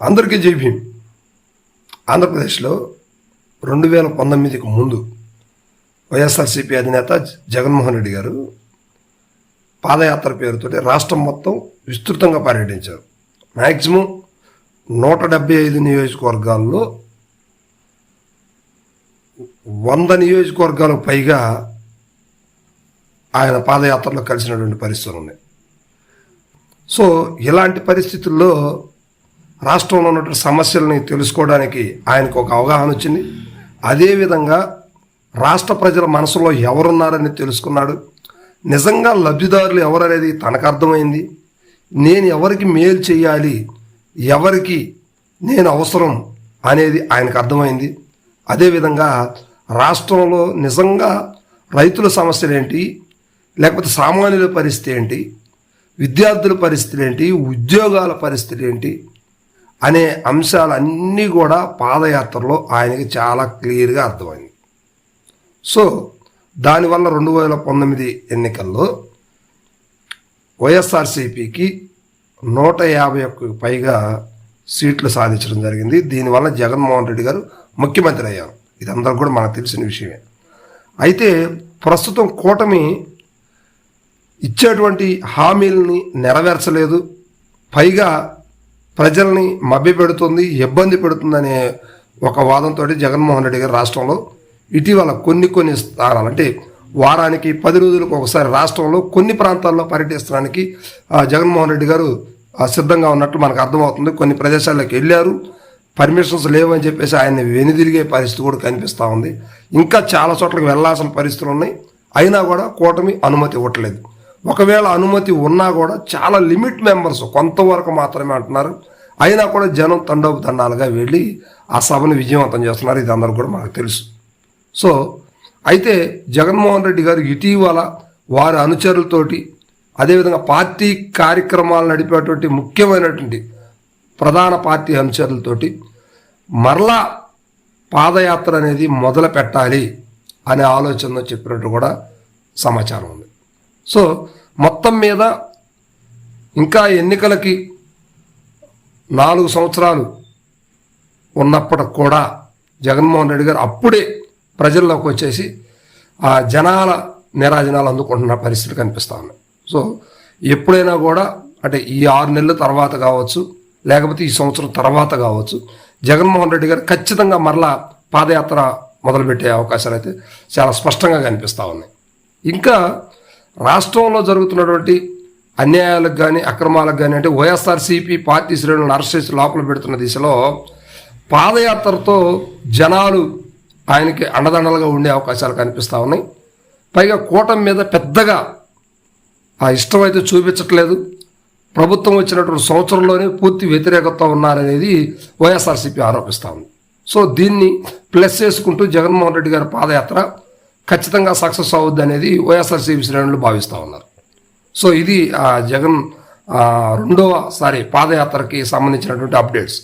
అందరికీ జై భీమ్. ఆంధ్రప్రదేశ్లో రెండు వేల పంతొమ్మిదికి ముందు వైఎస్ఆర్సీపీ అధినేత జగన్మోహన్ రెడ్డి గారు పాదయాత్ర పేరుతో రాష్ట్రం మొత్తం విస్తృతంగా పర్యటించారు. మ్యాక్సిమం నూట డెబ్బై ఐదు నియోజకవర్గాల్లో వంద నియోజకవర్గాలకు పైగా ఆయన పాదయాత్రలో కలిసినటువంటి పరిస్థితులు ఉన్నాయి. సో ఇలాంటి పరిస్థితుల్లో రాష్ట్రంలో ఉన్నటువంటి సమస్యల్ని తెలుసుకోవడానికి ఆయనకు ఒక అవగాహన వచ్చింది. అదేవిధంగా రాష్ట్ర ప్రజల మనసులో ఎవరున్నారని తెలుసుకున్నాడు. నిజంగా లబ్ధిదారులు ఎవరనేది తనకు అర్థమైంది. నేను ఎవరికి మేలు చేయాలి ఎవరికి నేను అవసరం అనేది ఆయనకు అర్థమైంది. అదేవిధంగా రాష్ట్రంలో నిజంగా రైతుల సమస్యలు ఏంటి లేకపోతే సామాన్యుల పరిస్థితి ఏంటి విద్యార్థుల పరిస్థితులు ఏంటి ఉద్యోగాల పరిస్థితులు ఏంటి అనే అంశాలన్నీ కూడా పాదయాత్రలో ఆయనకి చాలా క్లియర్గా అర్థమైంది. సో దానివల్ల రెండు వేల పంతొమ్మిది ఎన్నికల్లో వైఎస్ఆర్సీపీకి నూట యాభై ఒక్క పైగా సీట్లు సాధించడం జరిగింది. దీనివల్ల జగన్మోహన్ రెడ్డి గారు ముఖ్యమంత్రి అయ్యారు. ఇది కూడా మనకు తెలిసిన విషయమే. అయితే ప్రస్తుతం కూటమి ఇచ్చేటువంటి హామీలని నెరవేర్చలేదు. పైగా ప్రజల్ని మభ్యపెడుతుంది ఇబ్బంది పెడుతుందనే ఒక వాదంతో జగన్మోహన్ రెడ్డి గారు రాష్ట్రంలో ఇటీవల కొన్ని కొన్ని స్థానాలు అంటే వారానికి పది రోజులకు ఒకసారి రాష్ట్రంలో కొన్ని ప్రాంతాల్లో పర్యటించడానికి ఆ, జగన్మోహన్ రెడ్డి గారు సిద్ధంగా ఉన్నట్టు మనకు అర్థమవుతుంది. కొన్ని ప్రదేశాల్లోకి వెళ్ళారు పర్మిషన్స్ లేవని చెప్పేసి ఆయన్ని వెనుదిరిగే పరిస్థితి కూడా కనిపిస్తూ ఉంది. ఇంకా చాలా చోట్లకి వెళ్ళాల్సిన పరిస్థితులు ఉన్నాయి. అయినా కూడా కూటమి అనుమతి ఇవ్వట్లేదు. ఒకవేళ అనుమతి ఉన్నా కూడా చాలా లిమిట్ మెంబర్స్ కొంతవరకు మాత్రమే అంటున్నారు. అయినా కూడా జనం తండోపు తండాలుగా వెళ్ళి ఆ సభను విజయవంతం చేస్తున్నారు. ఇది అందరూ కూడా మనకు తెలుసు. సో అయితే జగన్మోహన్ రెడ్డి గారు ఇటీవల వారి అనుచరులతోటి అదేవిధంగా పార్టీ కార్యక్రమాలు నడిపేటువంటి ముఖ్యమైనటువంటి ప్రధాన పార్టీ అనుచరులతోటి మరలా పాదయాత్ర అనేది మొదలు పెట్టాలి అనే ఆలోచనలో చెప్పినట్టు కూడా సమాచారం ఉంది. సో మొత్తం మీద ఇంకా ఎన్నికలకి నాలుగు సంవత్సరాలు ఉన్నప్పటికి కూడా జగన్మోహన్ రెడ్డి గారు అప్పుడే ప్రజల్లోకి వచ్చేసి ఆ జనాల నిరాజనాలు అందుకుంటున్న పరిస్థితి కనిపిస్తూ ఉన్నాయి సో ఎప్పుడైనా కూడా అంటే ఈ ఆరు నెలల తర్వాత కావచ్చు లేకపోతే ఈ సంవత్సరం తర్వాత కావచ్చు జగన్మోహన్ రెడ్డి గారు ఖచ్చితంగా మరలా పాదయాత్ర మొదలుపెట్టే అవకాశాలు అయితే చాలా స్పష్టంగా కనిపిస్తూ ఉన్నాయి. ఇంకా రాష్ట్రంలో జరుగుతున్నటువంటి అన్యాయాలకు కానీ అక్రమాలకు కానీ అంటే వైఎస్ఆర్సీపీ పార్టీ శ్రేణులను అరెస్ట్ చేసి లోపల పెడుతున్న దిశలో పాదయాత్రతో జనాలు ఆయనకి అండదండలుగా ఉండే అవకాశాలు కనిపిస్తూ ఉన్నాయి. పైగా కూటమి మీద పెద్దగా ఆ ఇష్టం అయితే చూపించట్లేదు. ప్రభుత్వం వచ్చినటువంటి సంవత్సరంలోనే పూర్తి వ్యతిరేకత ఉన్నారనేది వైఎస్ఆర్సీపీ ఆరోపిస్తూ ఉంది. సో దీన్ని ప్లస్ చేసుకుంటూ జగన్మోహన్ రెడ్డి గారి పాదయాత్ర ఖచ్చితంగా సక్సెస్ అవుద్ది అనేది వైఎస్ఆర్సీపీ శ్రేణులు భావిస్తూ ఉన్నారు. సో ఇది ఆ జగన్ రెండవసారి రెండవ సారి పాదయాత్రకి సంబంధించినటువంటి అప్డేట్స్.